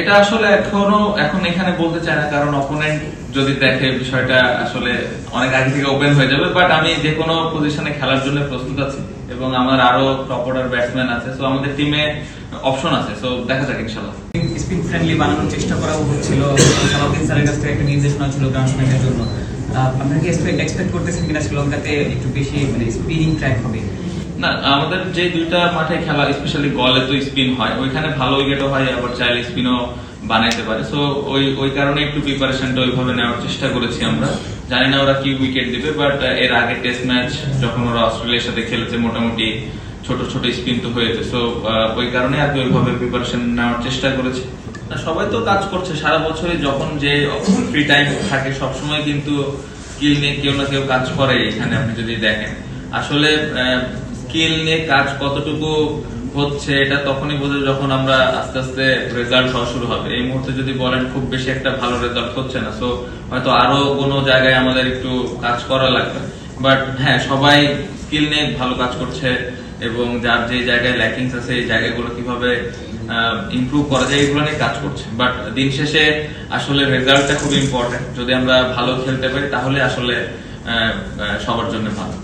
এটা আসলে এখনও এখন এখানে বলতে চাই না, কারণ অপোনেন্ট যদি দেখে বিষয়টা আসলে অনেক আগে থেকে ওপেন হয়ে যাবে বাট আমি যে কোনো পজিশনে খেলার জন্য প্রস্তুত আছি, এবং আমার আরও টপ অর্ডার ব্যাটসম্যান আছে সো আমাদের টিমে অপশন আছে সো দেখা যাক ইনশাল্লাহ স্পিন ফ্রেন্ডলি বানানোর চেষ্টা করা হচ্ছিল, সালাউদ্দিন স্যারের কাছ থেকে একটা নির্দেশনা ছিল গ্রাউন্ড স্ট্রাইকের জন্য। আপনারা কি এক্সপেক্ট করতেছেন কিনা শ্রীলঙ্কাতে একটু বেশি মানে স্পিনিং ট্র্যাক হবে? না, আমাদের যে দুইটা মাঠে খেলা স্পেশালি গলে তো স্পিন হয়, ওইখানে ভালো উইকেটও হয়, আবার চাইলে স্পিনও বানাইতে পারে। সো ওই ওই কারণে একটু প্রিপারেশনটা ওইভাবে নেওয়ার চেষ্টা করেছি আমরা। জানি না ওরা কি উইকেট দিবে বাট এর আগে টেস্ট ম্যাচ যখন ওরা অস্ট্রেলিয়ার সাথে খেলেছে, মোটামুটি ছোট ছোট স্পিন তো হয়েছে। সো ওই কারণে আর কি ওইভাবে প্রিপারেশন নেওয়ার চেষ্টা করেছি। সবাই তো কাজ করছে, সারা বছরে যখন যে ফ্রি টাইম থাকে, সবসময় কিন্তু কেউ না কেউ কাজ করে, এখানে আপনি যদি দেখেন। আসলে স্কিল নিয়ে কাজ কতটুকু হচ্ছে, এটা তখনই বোঝা যখন আমরা আস্তে আস্তে রেজাল্ট হওয়া শুরু হবে। এই মুহূর্তে যদি বলেন খুব বেশি একটা ভালো রেজাল্ট হচ্ছে না সো হয়তো আরও কোনো জায়গায় আমাদের একটু কাজ করা লাগবে। বাট হ্যাঁ সবাই স্কিল নিয়ে ভালো কাজ করছে এবং যার যে জায়গায় ল্যাকিংস আছে, এই জায়গাগুলো কীভাবে ইমপ্রুভ করা যায়, এগুলো নিয়ে কাজ করছে। বাট দিন শেষে আসলে রেজাল্টটা খুব ইম্পর্টেন্ট যদি আমরা ভালো খেলতে পারি, তাহলে আসলে সবার জন্য ভালো।